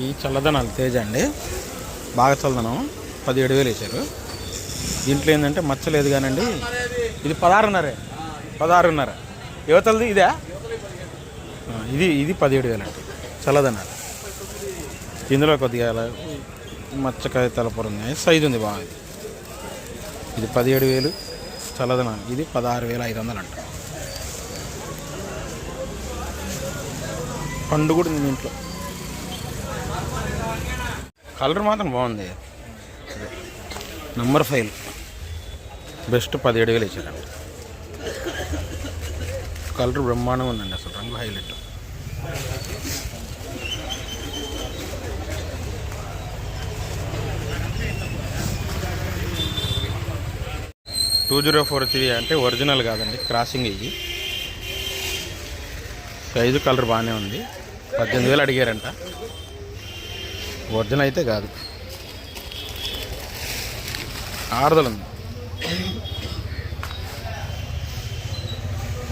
ఈ చల్లదనాలు తేజ అండి. బాగా చల్లదనం. పదిహేడు వేలు వేశారు. దీంట్లో ఏంటంటే మచ్చలేదు కానండి. ఇది పదహారున్నరే. పదహారున్నర. యువతలది ఇదే? ఇది ఇది పదిహేడు వేలు అండి. చల్లదనాలు. ఇందులో కొద్దిగా మచ్చకాయ తలపరు ఉన్నాయి. సైజు ఉంది బాగా. ఇది. ఇది పదిహేడు వేలు. చల్లదనాలు ఇది పదహారు వేల ఐదు వందలు అంట. పండు కూడా ఉంది దీంట్లో. కలర్ మాత్రం బాగుంది. నంబర్ ఫైవ్ బెస్ట్ పదిహేడు వేలు ఇచ్చారండి కలర్ బ్రహ్మాండంగా ఉందండి అసలు రంగు highlight two zero four three అంటే ఒరిజినల్ కాదండి క్రాసింగ్ ఇది. సైజు కలర్ బాగానే ఉంది. పద్దెనిమిది వేలు అడిగారంట. ఒరిజినల్ అయితే కాదు. ఆరుదల. ఉంది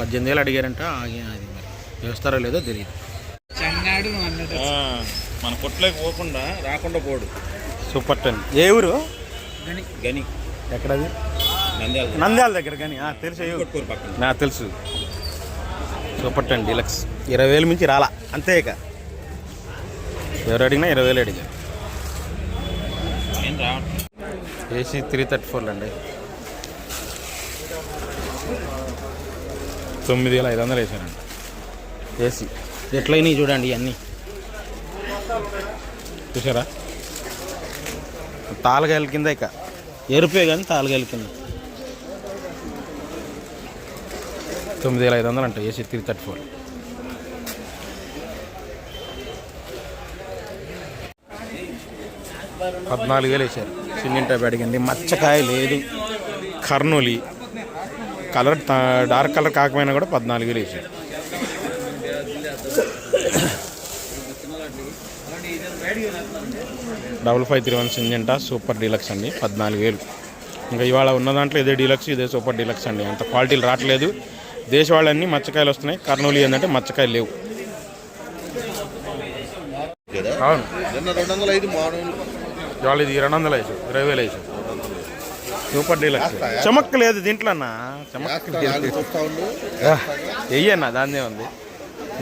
పద్దెనిమిది వేలు అడిగారంట ఆగి అది మరి వేస్తారో లేదో తెలియదు. చెన్నాడు అన్నట్టు మన కొట్లోకి పోకుండా రాకుండా పోడు. Super ten. ఏ ఊరు? గని. గని. ఎక్కడది? నంద్యాల నంద్యాల దగ్గర కానీ తెలుసు. నాకు తెలుసు. Super ten deluxe. ఇరవై వేలు మించి రాలా. అంతే ఇక. ఎవరు అడిగినా ఇరవై వేలు అడిగారు. ఏసీ త్రీ థర్టీ ఫోర్లు అండి. తొమ్మిది వేల ఐదు వందలు వేసారండి. ఏసీ. ఎట్లయినాయి చూడండి ఇవన్నీ చూసారా? తాళగాయల కింద ఇక. ఎరుపే కానీ తాళగాయల కింద. తొమ్మిది వేల ఐదు వందలు అంట ఏసీ త్రీ థర్టీ ఫోర్. పద్నాలుగు వేలు వేసారు సిమెంట్ అడిగింది. మచ్చకాయ లేదు. కర్నూలి. కలర్ డార్క్ కలర్ కాకపోయినా కూడా పద్నాలుగు వేలు వేసారు double five three one Syngenta super deluxe అండి. పద్నాలుగు వేలు ఇంకా ఇవాళ ఉన్న దాంట్లో ఇదే డీలక్స్ ఇదే సూపర్ డీలక్స్ అండి. అంత క్వాలిటీలు రావట్లేదు. దేశవాళ్ళన్నీ మచ్చకాయలు వస్తున్నాయి. కర్నూలు ఏంటంటే మచ్చకాయలు లేవు. అవును. ఇవాళ ఇది రెండు వందలు వేసావు ఇరవై వేలు వేసావు సూపర్ డీలక్స్. చమక్ లేదు దీంట్లో అన్న చమక్ లేదు. చూస్తా ఉండు. వెయ్యన్న దాన్నే ఉంది.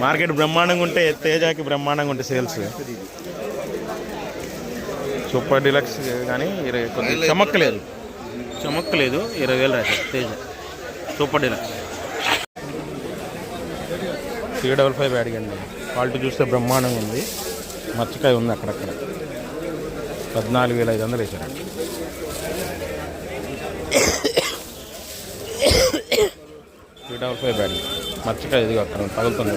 మార్కెట్ బ్రహ్మాండంగా ఉంటే తేజాకి బ్రహ్మాండంగా ఉంటే సేల్స్. సూపర్ డీలక్స్ కానీ ఇరవై కొద్దిగా చమక్ లేదు. చమక్ లేదు ఇరవై వేలు రాశారు Teja. Super deluxe. Three double five అడిగండి quality చూస్తే బ్రహ్మాండంగా ఉంది. మచ్చకాయ ఉంది అక్కడక్కడ. పద్నాలుగు వేల ఐదు వందలు వేసారండి త్రీ డబల్ ఫైవ్ బ్యాడ్ మచ్చకాయ ఇది అక్కడ తగులుతుంది.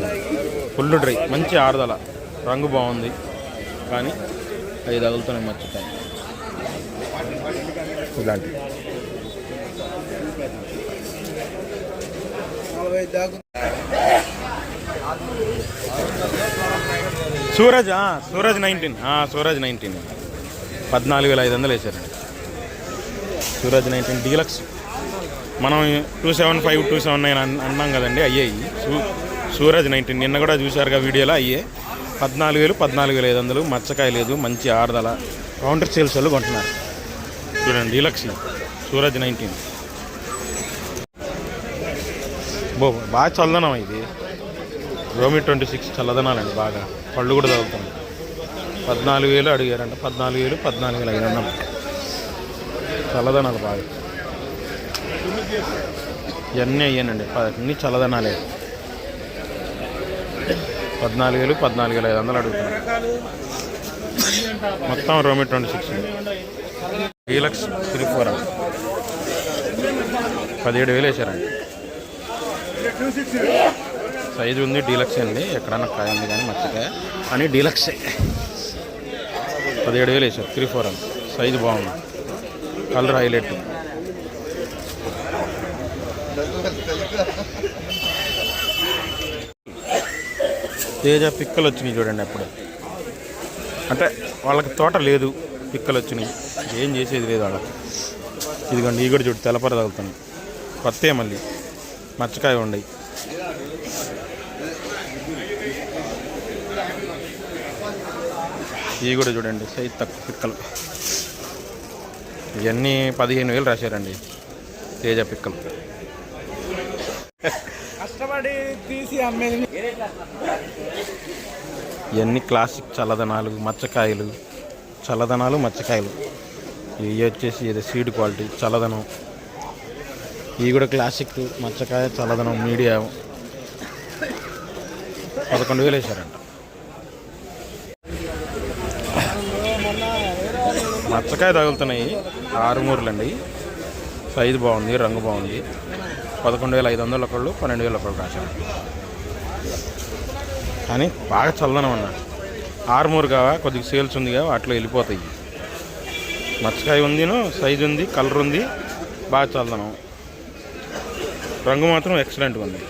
ఫుల్ డ్రై మంచి ఆరుదల. రంగు బాగుంది కానీ అవి తగులుతున్నాయి మచ్చకాయ ఇలాంటి. సూరజ్ సూరజ్ నైన్టీన్ సూరజ్ నైన్టీన్ పద్నాలుగు వేల ఐదు వందలు వేసారండి సూరజ్ నైన్టీన్ డీలక్స్. మనం two seven five two seven nine అన్నాం కదండి అయ్యాయి సూ సూరజ్ నైన్టీన్ నిన్న కూడా చూశారుగా వీడియోలో అయ్యే పద్నాలుగు వేలు పద్నాలుగు వేల ఐదు వందలు మచ్చకాయ లేదు మంచి ఆరుదల కౌంటర్ సేల్స్ వాళ్ళు కొంటున్నారు. చూడండి డీలక్స్ సూరజ్ నైన్టీన్. బో బాగా చల్లదనం ఇది. రోమి ట్వంటీ సిక్స్ చల్లదనాలండి బాగా. పళ్ళు కూడా తగులుతున్నాయి. పద్నాలుగు వేలు అడిగారంట. పద్నాలుగు వేలు పద్నాలుగు వేలు ఐదు చల్లదనాలు బాగా. ఇవన్నీ అయ్యానండి. అన్నీ చల్లదనాలే. పద్నాలుగు వేలు పద్నాలుగు వేల ఐదు వందలు అడుగుతున్నాను మొత్తం రోమి ట్వంటీ సిక్స్. డీలక్స్ త్రీ పదిహేడు వేలు వేసారండి. సైజు ఉంది డీలక్స్ అండి. ఎక్కడన్నా కాయ ఉంది కానీ మర్చిపోయా. కానీ డీలక్సే. పదిహేడు వేలు వేసారు త్రీ ఫోర్ అండి సైజు బాగుంది. కలర్ హైలైట్ తేజ పిక్కలు వచ్చినాయి చూడండి అప్పుడు. అంటే వాళ్ళకి తోట లేదు పిక్కలు వచ్చినాయి. ఏం చేసేది లేదు వాళ్ళకి. ఇదిగోండి ఈ కూడా చూడు తెలపర తగులుతున్నాయి కొత్త మళ్ళీ? మచ్చకాయ ఉండయి. ఇవి కూడా చూడండి సైజ్ తక్కువ పిక్కలు. ఇవన్నీ పదిహేను వేలు రాశారండి తేజ పిక్కలు. కష్టపడి తీసి అమ్మేది. ఇవన్నీ క్లాసిక్ చల్లదనాలు మచ్చకాయలు చల్లదనాలు మచ్చకాయలు. ఇవి వచ్చేసి ఇది సీడ్ క్వాలిటీ చల్లదనం. ఇవి కూడా క్లాసిక్ మచ్చకాయ చల్లదనం మీడియం. పదకొండు వేలు వేశారంట. మచ్చకాయ తగులుతున్నాయి. ఆరుమూరులండి. సైజు బాగుంది రంగు బాగుంది. పదకొండు వేల ఐదు వందలు ఒకళ్ళు పన్నెండు వేల ఒకళ్ళు రాశారు కానీ బాగా చల్లదనం అన్న. ఆరుమూరు కావా కొద్దిగా సేల్స్ ఉంది కావా అట్లా వెళ్ళిపోతాయి. మచ్చకాయ ఉందిను సైజు ఉంది కలర్ ఉంది బాగా చల్లదనం. రంగు మాత్రం ఎక్సలెంట్గా ఉంది.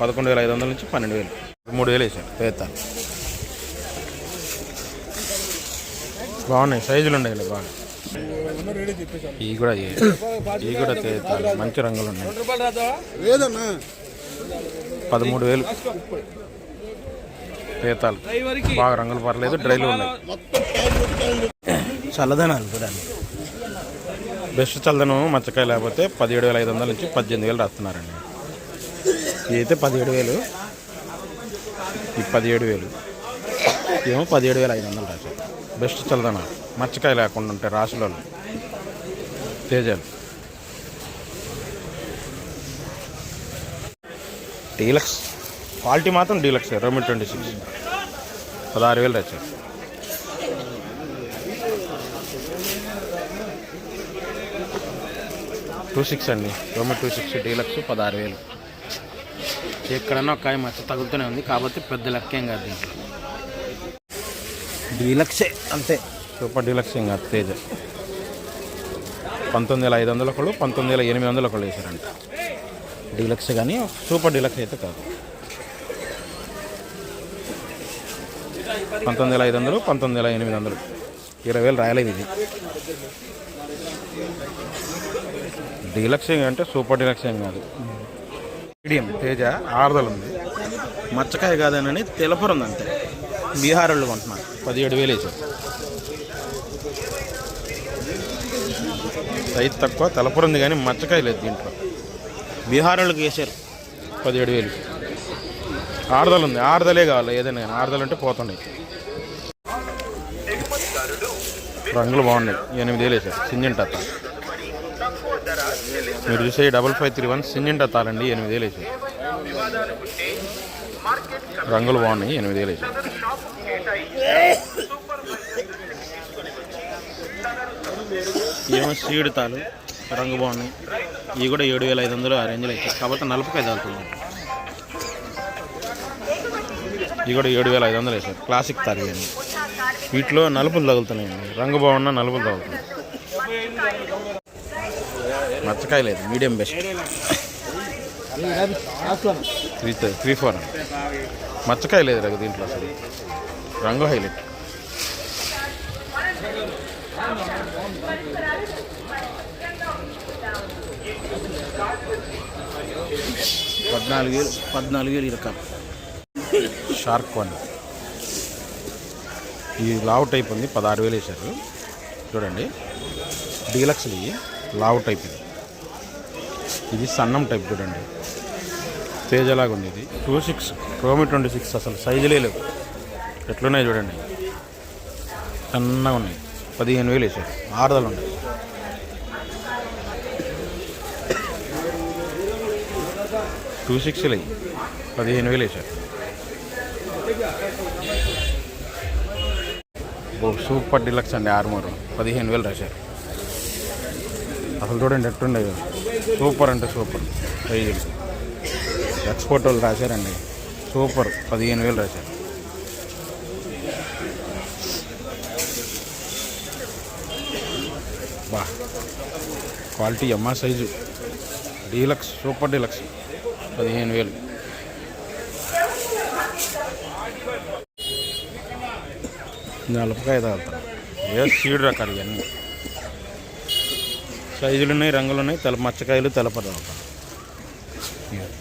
పదకొండు వేల ఐదు వందల నుంచి పన్నెండు వేలు. మూడు వేలు వేసాను పేతాలు బాగున్నాయి సైజులు ఉన్నాయి ఇలా బాగా ఇవి కూడా ఇవే. కూడా తేతాలు మంచి రంగులు ఉన్నాయి. పదమూడు వేలు. పేతాలు. బాగా రంగులు పర్లేదు డ్రైలు ఉన్నాయి. చల్లదనాలు చూడండి బెస్ట్ చల్లదనం మచ్చకాయ లేకపోతే పదిహేడు వేల ఐదు వందల నుంచి పద్దెనిమిది వేలు రాస్తున్నారండి. అయితే పదిహేడు వేలు. ఈ పదిహేడు వేలు. ఏమో పదిహేడు వేల ఐదు వందలు రాశారు. బెస్ట్ చల్లదన మచ్చకాయ లేకుండా ఉంటాయి రాసులలో తేజాలు. డీలక్స్. క్వాలిటీ మాత్రం డీలక్స్ రోమి ట్వంటీ సిక్స్. పదహారు వేలు వచ్చారు టూ సిక్స్ అండి రోమి టూ సిక్స్ డీలక్స్ పదహారు వేలు. ఎక్కడన్నా ఒక కాయ మచ్చ తగులుతూనే ఉంది కాబట్టి పెద్ద లెక్కేం కాదు దీంట్లో. డీలక్సే అంతే. సూపర్ డీలక్స్ కాదు తేజ పంతొమ్మిది వేల ఐదు వందల ఒకళ్ళు పంతొమ్మిది వేల ఎనిమిది వందల ఒకళ్ళు వేసారంట డీలక్స్ కానీ సూపర్ డీలక్స్ అయితే కాదు. పంతొమ్మిది వేల ఐదు వందలు పంతొమ్మిది వేల ఎనిమిది వందలు. ఇరవై వేలు రాయలేదు ఇది. డీలక్స్ అంటే సూపర్ డీలక్స్ ఏం కాదు. మీడియం తేజ ఆరుదలు ఉంది. మచ్చకాయ కాదనని తెలపరు ఉంది అంతే బీహార్ వాళ్ళు కొంటున్నారు పదిహేడు వేలు వేసారు సైజ్ తక్కువ తెలపరు ఉంది కానీ మచ్చకాయ లేదు దీంట్లో. బీహార్ వాళ్ళకి వేసారు పదిహేడు వేలు. ఆరుదలు ఉంది. ఆరుదలే కావాలి ఏదైనా కానీ. ఆరుదలు అంటే పోతున్నాయి రంగులు బాగున్నాయి. ఎనిమిది వేలు వేసారు సింజంట్ అత్త మీరు చూసే double five three one Syngenta అత్తాలండి ఎనిమిది వేలు వేసారు రంగులు బాగున్నాయి. ఎనిమిది వేలు వేసారు ఇదేమో సీడ్ రంగు బాగున్నాయి. ఇవి కూడా ఏడు వేల ఐదు వందలు ఆ రేంజ్లో అవుతాయి కాబట్టి నలుపుకాయ తాగుతుంది ఇవి కూడా ఏడు వేల ఐదు వందలు వేసారు క్లాసిక్ తారు ఇవన్నీ. వీటిలో నలుపులు తగులుతున్నాయండి. రంగు బాగున్నా నలుపులు తగులుతున్నాయి. మచ్చకాయ లేదు. Medium best three three four మచ్చకాయ లేదు రఘు దీంట్లో అసలు. రంగు హైలైట్ పద్నాలుగు వేలు పద్నాలుగు వేలు ఈ రకం షార్క్ వన్. ఇది లావు టైప్ ఉంది పదహారు వేలు వేశారు. చూడండి. డీలక్స్లు ఇవి లావు టైప్ ఇది. ఇది సన్నం టైప్ చూడండి. తేజలాగా ఉంది ఇది. టూ సిక్స్ రోమి ట్వంటీ సిక్స్ అసలు సైజులే లేవు. ఎట్లున్నాయి చూడండి. సన్నగా ఉన్నాయి. పదిహేను వేలు వేశారు. ఆరుదలు ఉన్నాయి. టూ సిక్స్లు అయ్యి పదిహేను వేలు వేసారు ఓ సూపర్ డిలక్స్ అండి ఆరుమూరు. పదిహేను వేలు రాశారు అసలు చూడండి ఎట్టుండే సూపర్ అంటే సూపర్. ప్రైజులు ఎక్స్పోర్ట్ వాళ్ళు రాశారండి. సూపర్. పదిహేను వేలు రాశారు బా. క్వాలిటీ అమ్మ సైజు. Deluxe super deluxe. పదిహేను వేలు. నలపకాయ తాగుతాను ఏ సీడ్ రకాలు ఇవన్నీ? సైజులు ఉన్నాయి రంగులు ఉన్నాయి తెల మచ్చకాయలు తెలప తాగుతాను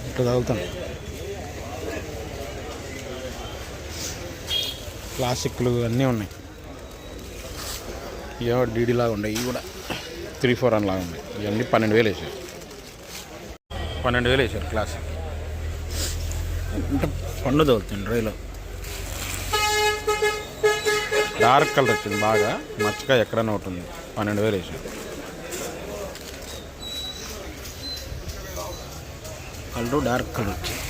ఇట్లా తగులుతాను క్లాసిక్లు అన్నీ ఉన్నాయి. ఏవో డీడీ లాగా ఉన్నాయి ఇవి కూడా. త్రీ ఫోర్ అని లాగా ఉన్నాయి. ఇవన్నీ పన్నెండు వేలు వేసాయి. పన్నెండు వేలు వేసారు క్లాస్. అంటే పండు తోలుతుంది రైలో డార్క్ కలర్ వచ్చింది బాగా. మచ్చగా ఎక్కడైనా ఉంటుంది పన్నెండు వేలు వేసారు. కలర్ డార్క్ కలర్ వచ్చింది.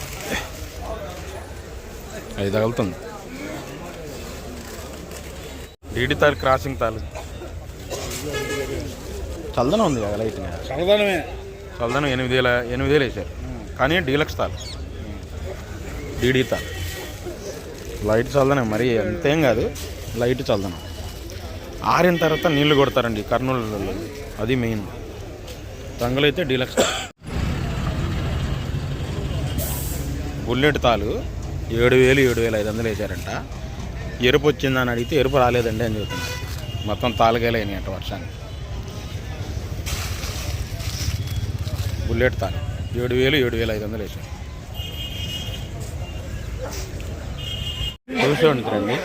అది తగులుతుంది. డీడీ తాలు క్రాసింగ్ తాలు చల్దనం ఉంది కదా లైట్గా. చల్లదనమే. చల్దనం ఎనిమిది వేల ఎనిమిది వేలు వేసారు. కానీ డీలక్స్ తాలు డీడీ తాలు లైట్ చల్దనం మరి అంతేం కాదు. లైట్ చల్దనం ఆరిన తర్వాత నీళ్ళు కొడతారండి కర్నూలు అది మెయిన్. రంగులు అయితే డీలక్స్ బుల్లెట్ తాలు ఏడు వేలు ఏడు వేలు ఐదు వందలు వేసారంట. ఎరుపు వచ్చిందని అడిగితే ఎరుపు రాలేదండి అని చెబుతున్నారు. మొత్తం తాలుగాయలు అంట వర్షానికి. బుల్లెట్ తాను ఏడు వేలు ఏడు వేలు ఐదు వందలు వేసాను టూ సెవెంటీ త్రీ అండి.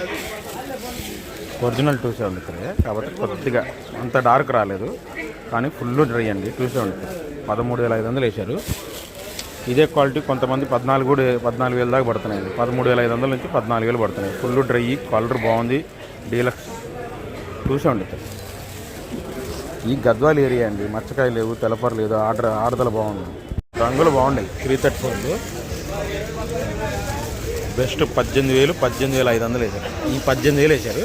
ఒరిజినల్ టూ సెవెంటీ త్రీ కాబట్టి కొద్దిగా అంత డార్క్ రాలేదు. కానీ ఫుల్ డ్రై అండి టూ సెవెంటీ త్రీ. పదమూడు వేల ఐదు వందలు వేశారు. ఇదే క్వాలిటీ కొంతమంది పద్నాలుగు కూడా పద్నాలుగు వేల దాకా పడుతున్నాయి పదమూడు వేల ఐదు వందల నుంచి పద్నాలుగు వేలు పడుతున్నాయి. ఫుల్ డ్రై కలర్ బాగుంది. Deluxe two seventy three. ఈ గద్వాల్ ఏరియా అండి. మచ్చకాయ లేవు తెలపర లేదు. ఆర్డర్ ఆరుదల బాగుంది. రంగులు బాగున్నాయి త్రీ థర్టీ ఫోర్లు బెస్ట్ పద్దెనిమిది వేలు పద్దెనిమిది వేల ఐదు వందలు వేశారు. ఈ పద్దెనిమిది వేలు వేశారు.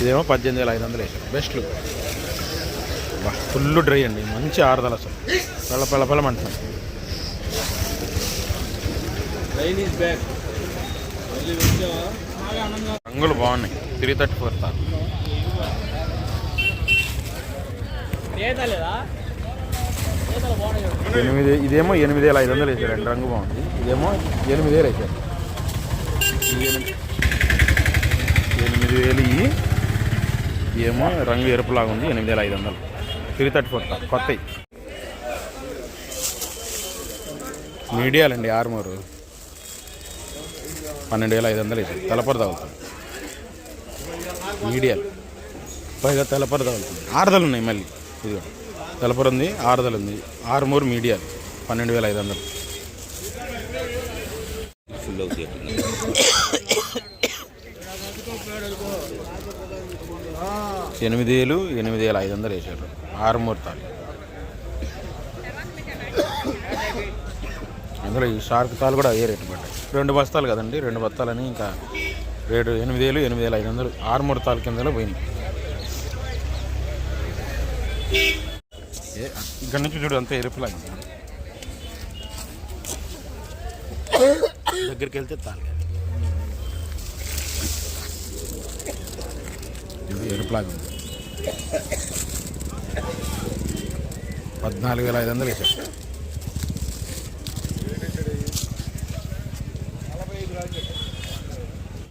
ఇదేమో పద్దెనిమిది వేల ఐదు వందలు వేశారు. బెస్ట్ ఫుల్ డ్రై అండి. మంచి ఆరుదల అసలు. పిల్ల పిల్ల పిల్లమంటున్నాను రైన్ రంగులు బాగున్నాయి. త్రీ థర్టీ ఫోర్ తార్ ఎనిమిది ఇదేమో ఎనిమిది వేల ఐదు వందలు వేసారు. అండి రంగు బాగుంది. ఇదేమో ఎనిమిది వేలు వేసారు. ఎనిమిది వేలు ఏమో రంగు ఎరుపులాగా ఉంది ఎనిమిది వేల ఐదు వందలు. త్రీ థర్టీ ఫోర్ కొత్తవి మీడియాలండి ఆర్మూరు. పన్నెండు వేల ఐదు వందలు వేసారు. తెల్లపర తగులుతుంది. మీడియాలు. పైగా తెల్లపర తగులుతుంది. ఆరుదలు ఉన్నాయి మళ్ళీ. ఇది తెల్లపర ఉంది ఆరుదలు ఉంది ఆరుమూరు మీడియాలు పన్నెండు వేల ఐదు వందలు. ఎనిమిది వేలు ఎనిమిది వేల ఐదు వందలు వేసారు. ఆరుమూరు తాలు అందులో ఈ షార్క్ తాలు కూడా అదే రేటు పడ్డాయి. రెండు బస్తాలు కదండి రెండు బస్తాలని ఇంకా రేటు ఎనిమిది వేలు ఎనిమిది వేల ఐదు వందలు. ఆరుమూరు తాలు కిందలో పోయినాయి. ఇక్కడ నుంచి చూడు అంతా ఎరుపులా దగ్గరికి వెళ్తే తాలి ఎరుపులాగా ఉంది. పద్నాలుగు వేల ఐదు వందలు వేసారు.